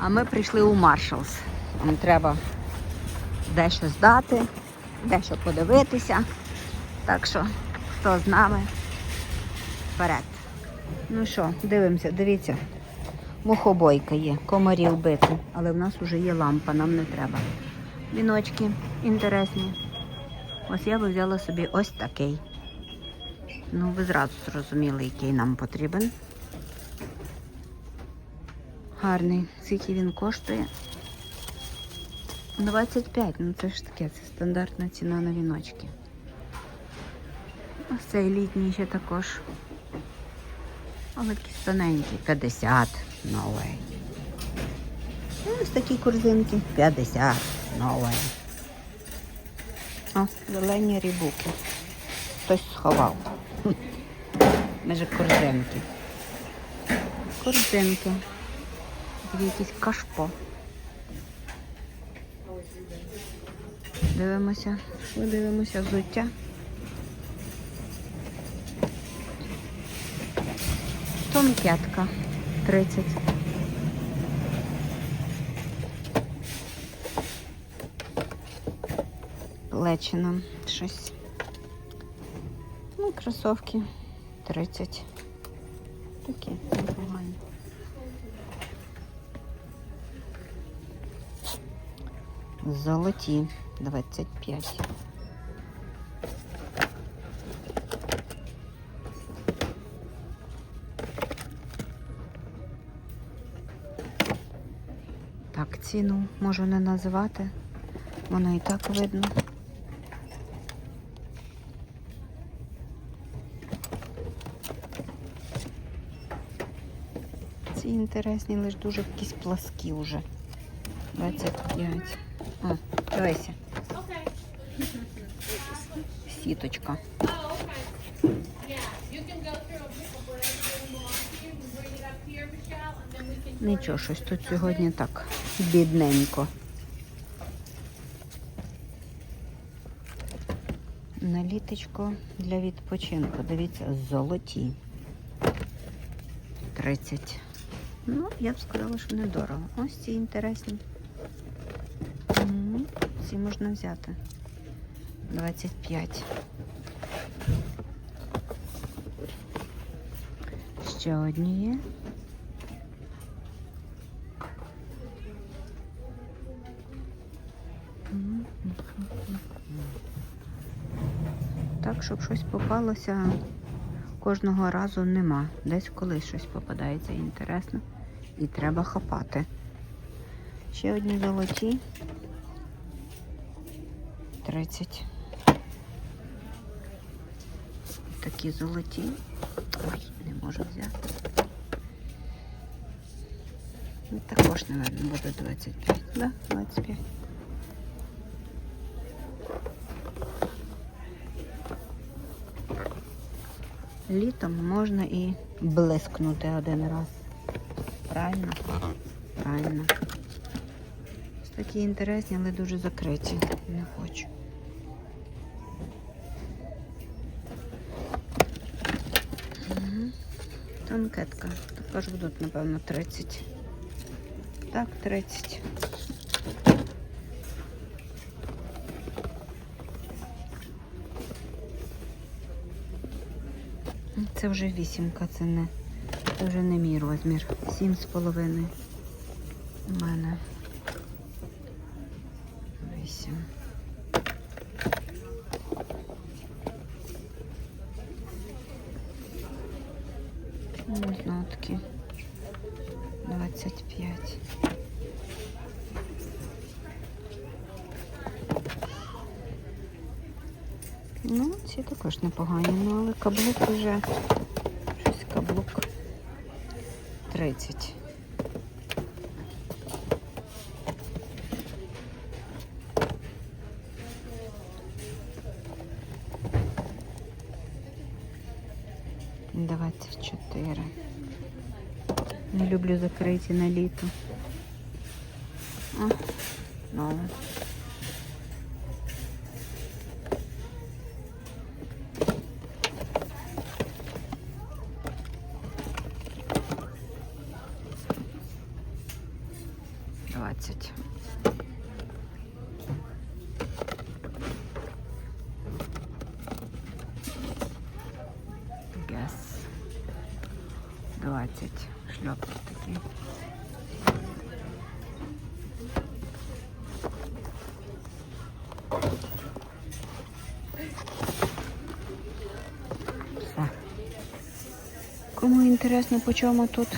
А ми прийшли у Маршалс. Нам треба дещо здати, дещо подивитися. Так що, хто з нами, вперед. Ну що, дивимося, дивіться. Мухобойка є, комарів бити, але в нас вже є лампа, нам не треба. Віночки інтересні. Ось я би взяла собі ось такий. Ну, ви зразу зрозуміли, який нам потрібен. Гарний. Скільки він коштує? 25, ну це ж таке, це стандартна ціна на віночки. Ось цей літній ще також. Але такий тоненький, 50, no way. Ось такі корзинки, 50, no way. О, зелені рібуки. Хтось сховав. Хм. Меже корзинки. Корзинки. Такі якісь кашпо. Дивимося, що дивимося взуття. Тонкятка 30. Плечина щось. Ну, кросовки 30. Такі непогані. Золоті 25. Так, ціну можу не називати. Воно і так видно. Ці інтересні, лише дуже якісь пласкі вже. 25. О, дивися. Сіточка. Нічого, щось тут сьогодні так бідненько. Наліточко для відпочинку. Дивіться, золоті. 30. Ну, я б сказала, що недорого. Ось ці інтересні. М, можна взяти. 25. Ще одні є. Так, щоб щось попалося, кожного разу нема. Десь колись щось попадається інтересно. І треба хапати. Ще одні золоті. 30. Такі золоті. Ой, не можу взяти. Ну, Також, мабуть, буде 25. Да, 25. Літом можна і блискнути один раз. Правильно? Правильно. Такі інтересні, але дуже закриті. Не хочу. Тонкетка. Також будуть, напевно, 30. Так, 30. Це вже вісімка, це не, це вже не мій розмір. Сім з половиною. У мене. Вісім. Ну, Знову таки 25. Ну, ці також непогані, ну але каблук вже щось каблук 30. Двадцять чотири. Не люблю закриті на літо. 20. Гес. 20. Шльопки такі. Все. Кому інтересно, по чому тут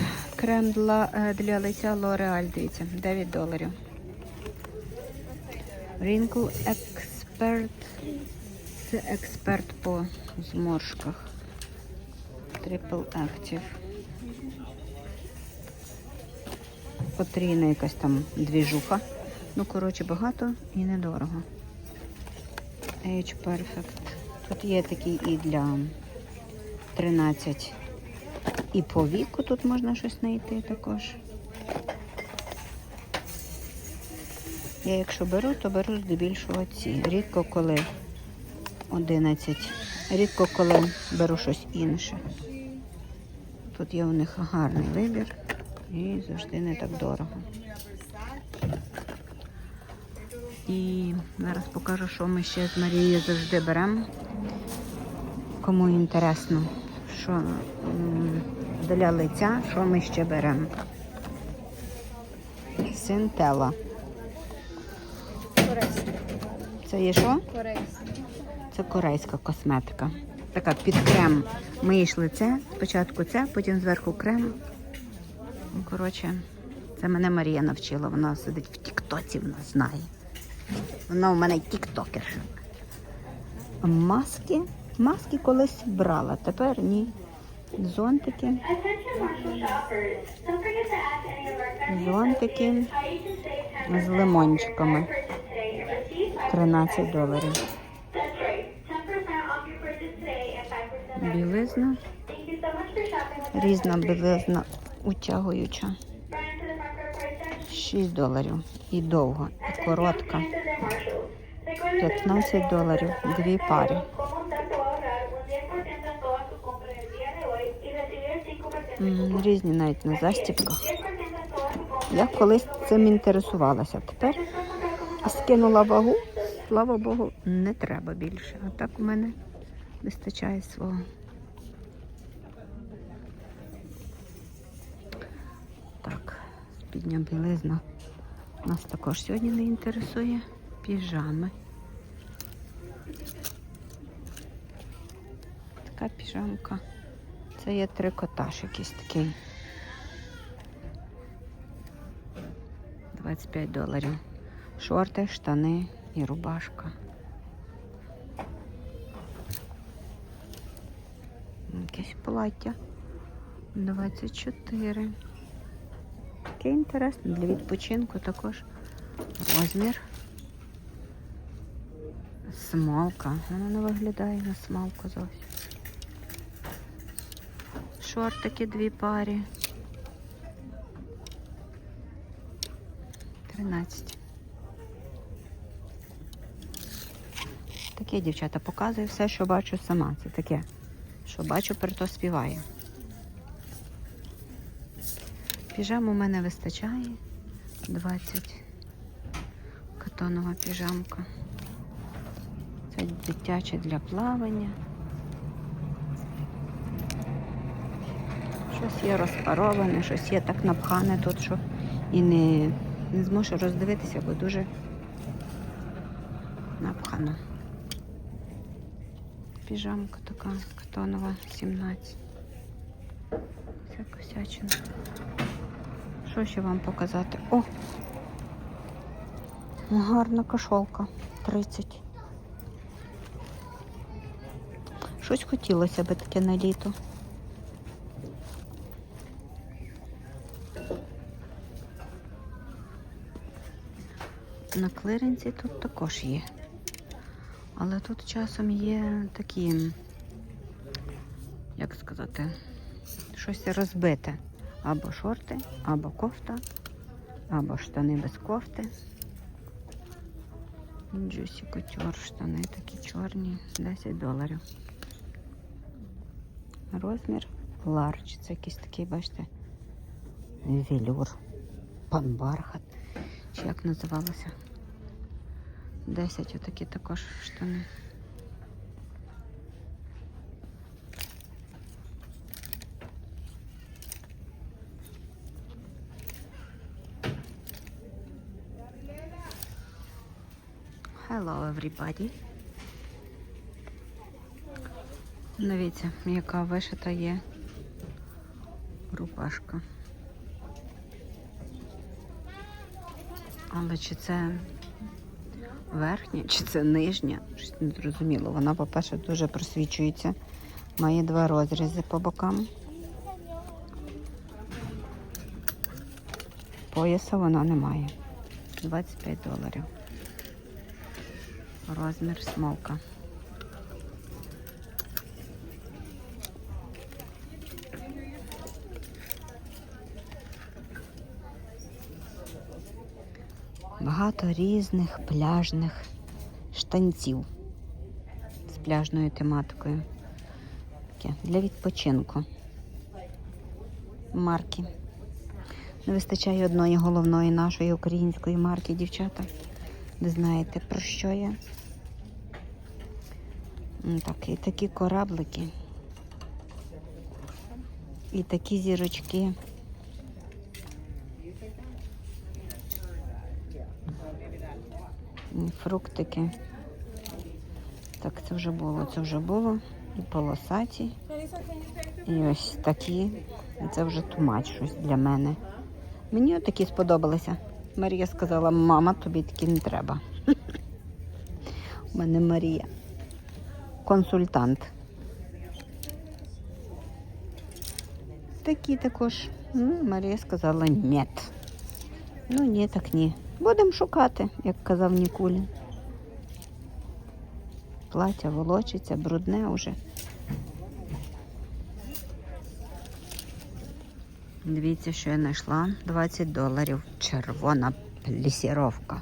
крем для, е, для лиця L'Oreal, дивіться, 9 доларів. Wrinkle Expert. Це експерт по зморшках. Triple Active. Потрійна якась там двіжуха. Ну, коротше, багато і недорого. Age Perfect. Тут є такий і для 13 і по віку тут можна щось знайти також. Я якщо беру, то беру здебільшого ці. Рідко коли 11. Рідко коли беру щось інше. Тут є у них гарний вибір і завжди не так дорого. І зараз покажу, що ми ще з Марією завжди беремо. Кому інтересно, що для лиця, що ми ще беремо. Синтела. Корейський. Це є що? Корейський. Це корейська косметика. Така під крем миєш лице. Спочатку це, потім зверху крем. Ну, коротше, це мене Марія навчила. Вона сидить в Тіктоці, вона знає. Вона у мене тіктокерша. Маски. Маски колись брала, тепер ні. Зонтики. Зонтики associates how you can save 10% з лимончиками. off your purchase today and receive 5% 13 доларів. That's right. 10% off your purchase today and 5% off. Білизна. Різна білизна утягуюча. Run into the market price tag. 6 доларів. І довго, і коротка. Clientes de Marshalls. Recuerde 15 доларів. Дві пари. Різні навіть на застіпках. 10% en toda su compra. Я колись цим інтересувалася. Тепер скинула вагу. Слава Богу, не треба більше. А так у мене вистачає свого. Так, спідня білизна нас також сьогодні не інтересує. Піжами. Така піжамка. Це є трикотаж якийсь такий. 25 доларів. Шорти, штани і рубашка. Якесь плаття. 24. Таке інтересне для відпочинку також. Розмір. Смалка. Вона не виглядає на смалку зовсім. Шортики дві парі. 13. Таке, дівчата, показую все, що бачу сама. Це таке, що бачу, про то співаю. Піжам у мене вистачає. 20. Катонова піжамка. Це дитяче для плавання. Щось є розпароване, щось є так напхане тут, що і не, не зможу роздивитися, бо дуже напхано. Піжамка така катонова 17. Вся косячина. Що ще вам показати? О! Гарна кошолка. 30. Щось хотілося би таке на літо. На клиренсі тут також є. Але тут часом є такі, як сказати, щось розбите. Або шорти, або кофта, або штани без кофти. Джусі кутюр, штани такі чорні, 10 доларів. Розмір ларч. Це якийсь такий, бачите, велюр, пан бархат. чи як називалося. 10 отакі також штани. Hello, everybody. Дивіться, яка вишита є рубашка. Але чи це верхня, чи це нижня? Щось не зрозуміло. Вона, по-перше, дуже просвічується. Має два розрізи по бокам. Пояса вона не має. 25 доларів. Розмір смолка. Багато різних пляжних штанців з пляжною тематикою. Таке для відпочинку. Марки. Не вистачає одної головної нашої української марки, дівчата. Ви знаєте, про що я? Так, і такі кораблики. І такі зірочки. Фруктики. Так, це вже було, це вже було. І полосаті. І ось такі. Це вже тумач щось для мене. Мені такі сподобалися. Марія сказала, мама, тобі такі не треба. У мене Марія. Консультант. Такі також. Ну, Марія сказала ні. Ну ні, так ні. Будемо шукати, як казав Нікулін. Плаття волочиться, брудне уже. Дивіться, що я знайшла. 20 доларів. Червона плісіровка.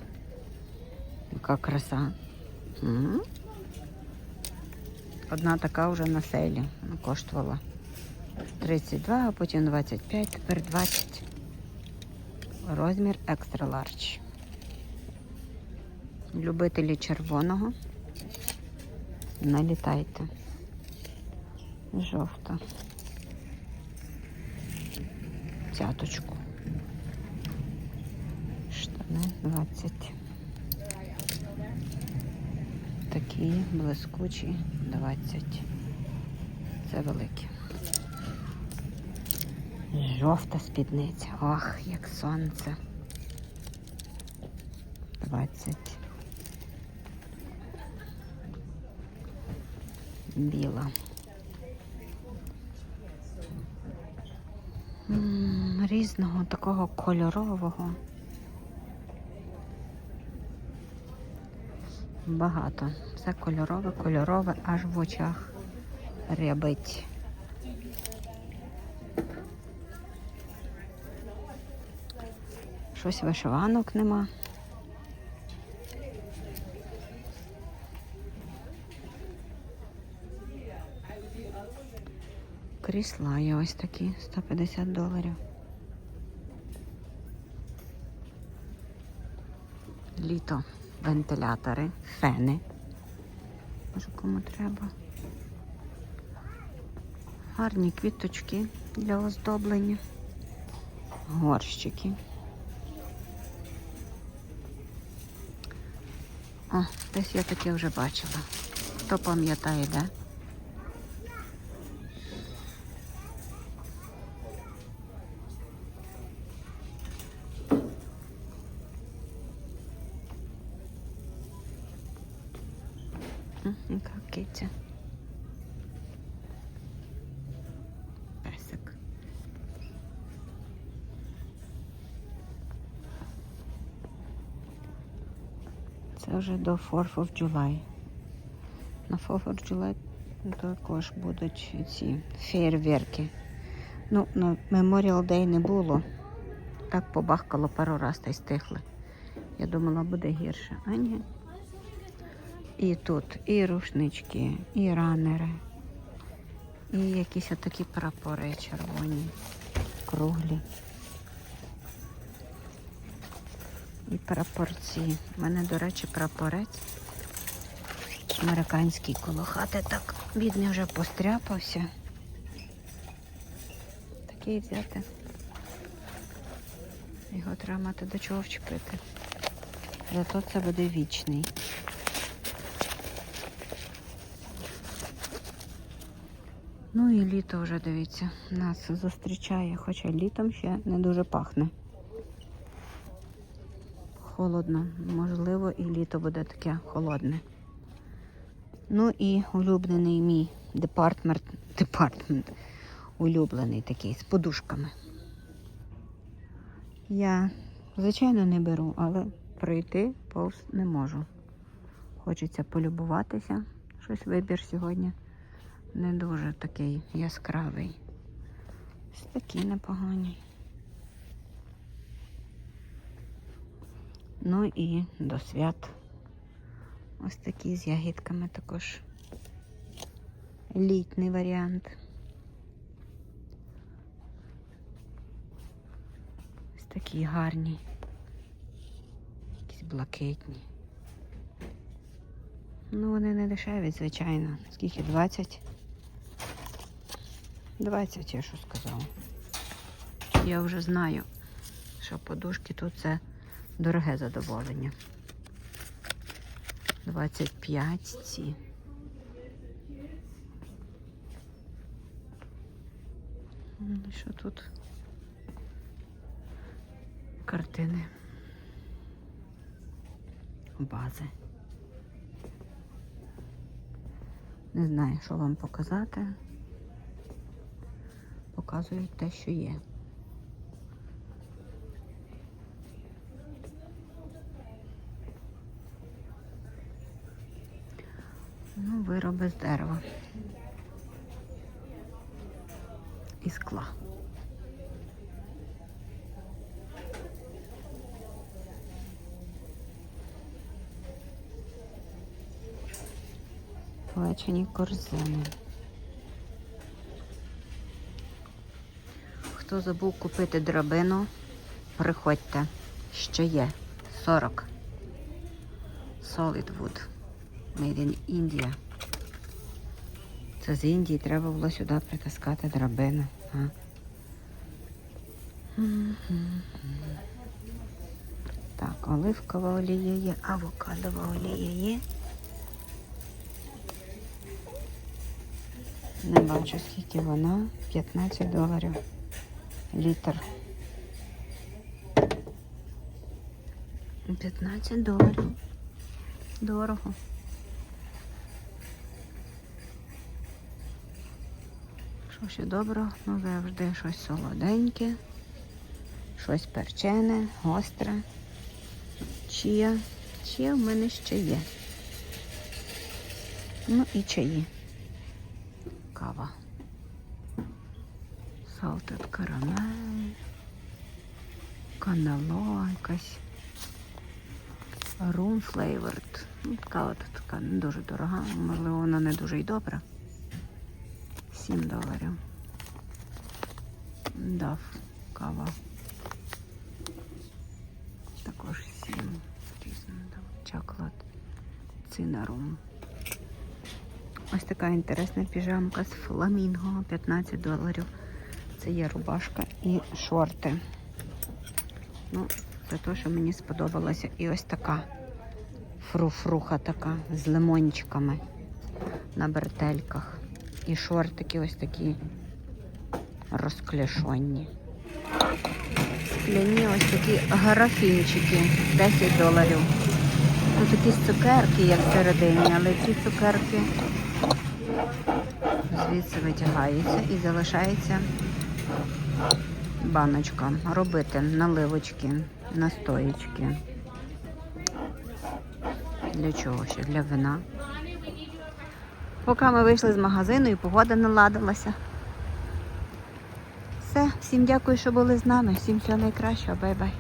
Яка краса. Одна така вже на селі коштувала 32, а потім 25, тепер 20. Розмір екстра ларч. Любителі червоного. Налітайте. Жовта. Цяточку. Штани 20. Такі блискучі 20. Це великі. Жовта спідниця. Ох, як сонце. 20. Біла. Різного такого кольорового. Багато. Все кольорове, кольорове, аж в очах рябить. Щось вишиванок нема. Крісла є ось такі 150 доларів. Літо, вентилятори, фени. Може кому треба. Гарні квіточки для оздоблення. Горщики. О, десь я таке вже бачила. Хто пам'ятає, де? Яка киця. Песик. Це вже до 4th of July. На 4th of July також будуть ці фейерверки. Ну, на Memorial Day не було. Так побахкало пару раз та й стихли. Я думала, буде гірше. А ні. І тут і рушнички, і ранери, і якісь отакі прапори червоні, круглі. І прапорці. У мене, до речі, прапорець. Американський коло хати так бідний вже постряпався. Такий взяти. Його треба мати до чого вчепити. Зато це буде вічний. Ну і літо вже, дивіться, нас зустрічає, хоча літом ще не дуже пахне. Холодно, можливо, і літо буде таке холодне. Ну і улюблений мій департмент, департмент улюблений такий з подушками. Я, звичайно, не беру, але пройти повз не можу. Хочеться полюбуватися. Щось вибір сьогодні не дуже такий яскравий. Ось такі непогані. Ну і до свят. Ось такі з ягідками також. Літній варіант. Ось такі гарні. Якісь блакитні. Ну, вони не дешеві, звичайно. Скільки? 20? 20, я що сказала. Я вже знаю, що подушки тут це дороге задоволення. 25 ці. Що тут? Картини. Бази. Не знаю, що вам показати. Показують те, що є. Ну, вироби з дерева. І скла. Плечені корзини. Хто забув купити драбину, приходьте. Ще є 40. Solid wood. Made in India. Це з Індії треба було сюди притаскати драбину. А? Так, оливкова олія є, авокадова олія є. Не бачу, скільки вона. 15 доларів. Літр. 15 доларів. Дорого. Що ще доброго? Ну, завжди щось солоденьке, щось перчене, гостре. Чия. Чия в мене ще є. Ну і чаї. Кава. Caramel. Канало якась. Room flavored. Ну, Кава тут така не дуже дорога, можливо, вона не дуже й добра. 7 доларів. Дав кава. Також 7. Різно. Чоклад. Цинарум. Ось така інтересна піжамка з фламінго. 15 доларів. Це є рубашка і шорти. Ну, це те, що мені сподобалося. І ось така фруфруха така з лимончиками на бретельках. І шортики ось такі розкляшонні. Скляні ось такі графінчики 10 доларів. Тут якісь цукерки є всередині, але ці цукерки звідси витягаються і залишається баночка. Робити наливочки, настоїчки. Для чого ще? Для вина. Поки ми вийшли з магазину і погода наладилася. Все, всім дякую, що були з нами. Всім всього найкращого. Бай-бай.